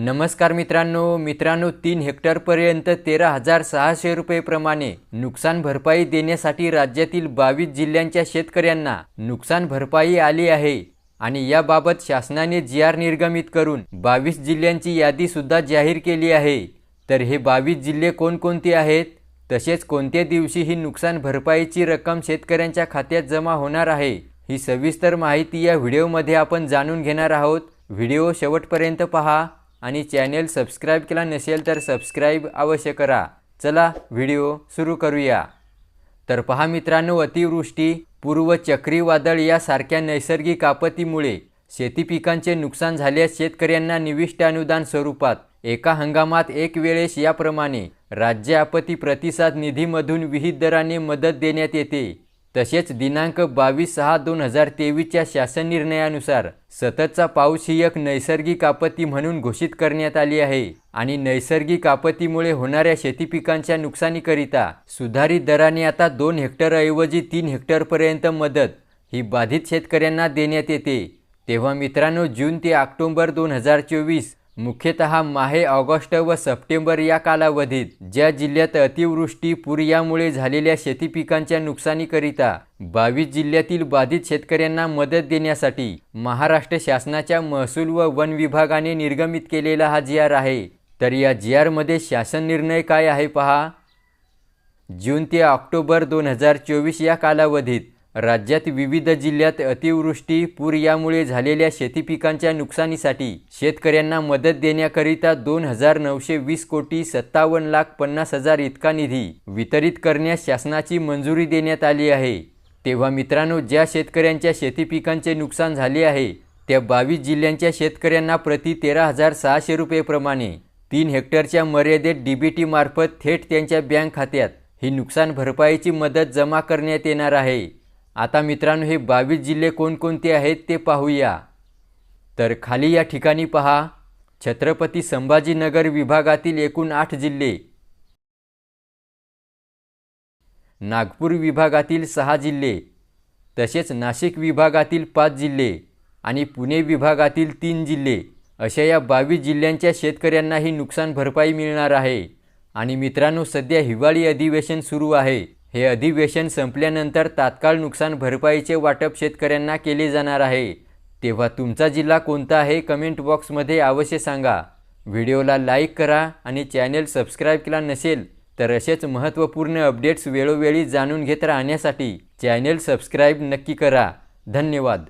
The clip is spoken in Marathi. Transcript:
नमस्कार मित्रांनो मित्रांनो तीन हेक्टरपर्यंत तेरा हजार सहाशे रुपयेप्रमाणे नुकसान भरपाई देण्यासाठी राज्यातील बावीस जिल्ह्यांच्या शेतकऱ्यांना नुकसान भरपाई आली आहे. आणि याबाबत शासनाने जी आर निर्गमित करून बावीस जिल्ह्यांची यादीसुद्धा जाहीर केली आहे. तर हे बावीस जिल्हे कोणकोणते आहेत? तसेच कोणत्या दिवशी ही नुकसान भरपाईची रक्कम शेतकऱ्यांच्या खात्यात जमा होणार आहे? ही सविस्तर माहिती या व्हिडिओमध्ये आपण जाणून घेणार आहोत. व्हिडिओ शेवटपर्यंत पहा. आणि चॅनेल सबस्क्राईब केला नसेल तर सबस्क्राईब अवश्य करा. चला व्हिडिओ सुरू करूया. तर पहा मित्रांनो अतिवृष्टी पूर्व चक्रीवादळ यासारख्या नैसर्गिक आपत्तीमुळे शेती पिकांचे नुकसान झाल्यास शेतकऱ्यांना निविष्ट अनुदान स्वरूपात एका हंगामात एक वेळेस याप्रमाणे राज्य आपत्ती प्रतिसाद निधीमधून विहित दराने मदत देण्यात येते. तसेच दिनांक बावीस सहा दोन हजार तेवीसच्या शासन निर्णयानुसार सततचा पाऊस ही एक नैसर्गिक आपत्ती म्हणून घोषित करण्यात आली आहे आणि नैसर्गिक आपत्तीमुळे होणाऱ्या शेती पिकांच्या नुकसानीकरिता सुधारित दराने आता दोन हेक्टरऐवजी तीन हेक्टरपर्यंत मदत ही बाधित शेतकऱ्यांना देण्यात येते. तेव्हा मित्रांनो जून ते ऑक्टोबर दोन हजार चोवीस मुख्यतः माहे ऑगस्ट व सप्टेंबर या कालावधीत ज्या जिल्ह्यात अतिवृष्टी पूर यामुळे झालेल्या शेती पिकांच्या नुकसानीकरिता बावीस जिल्ह्यातील बाधित शेतकऱ्यांना मदत देण्यासाठी महाराष्ट्र शासनाच्या महसूल व वन विभागाने निर्गमित केलेला हा जी आर आहे. तर या जी आरमध्ये शासन निर्णय काय आहे पहा? जून ते ऑक्टोबर दोन हजार चोवीस या कालावधीत राज्यात विविध जिल्ह्यात अतिवृष्टी पूर यामुळे झालेल्या शेती पिकांच्या नुकसानीसाठी शेतकऱ्यांना मदत देण्याकरिता दोन हजार नऊशे वीस कोटी सत्तावन्न लाख पन्नास हजार इतका निधी वितरित करण्यास शासनाची मंजुरी देण्यात आली आहे. तेव्हा मित्रांनो ज्या शेतकऱ्यांच्या शेती पिकांचे नुकसान झाले आहे त्या बावीस जिल्ह्यांच्या शेतकऱ्यांना प्रति तेरा हजार सहाशे रुपयेप्रमाणे तीन हेक्टरच्या मर्यादेत डीबीटी मार्फत थेट त्यांच्या बँक खात्यात ही नुकसान भरपाईची मदत जमा करण्यात येणार आहे. आता मित्रांनो हे बावीस जिल्हे कोणकोणते आहेत ते पाहूया. तर खाली या ठिकाणी पहा. छत्रपती संभाजीनगर विभागातील एकूण आठ जिल्हे. नागपूर विभागातील सहा जिल्हे. तसेच नाशिक विभागातील पाच जिल्हे आणि पुणे विभागातील तीन जिल्हे. अशा या बावीस जिल्ह्यांच्या शेतकऱ्यांनाही नुकसान भरपाई मिळणार आहे. आणि मित्रांनो सध्या हिवाळी अधिवेशन सुरू आहे. हे अधिवेशन संपल्यानंतर तात्काळ नुकसान भरपाईचे वाटप शेतकऱ्यांना केले जाणार आहे. तेव्हा तुमचा जिल्हा कोणता आहे कमेंट बॉक्समध्ये अवश्य सांगा. व्हिडिओला लाईक करा आणि चॅनेल सबस्क्राईब केला नसेल तर असेच महत्त्वपूर्ण अपडेट्स वेळोवेळी जाणून घेत राहण्यासाठी चॅनेल सबस्क्राईब नक्की करा. धन्यवाद.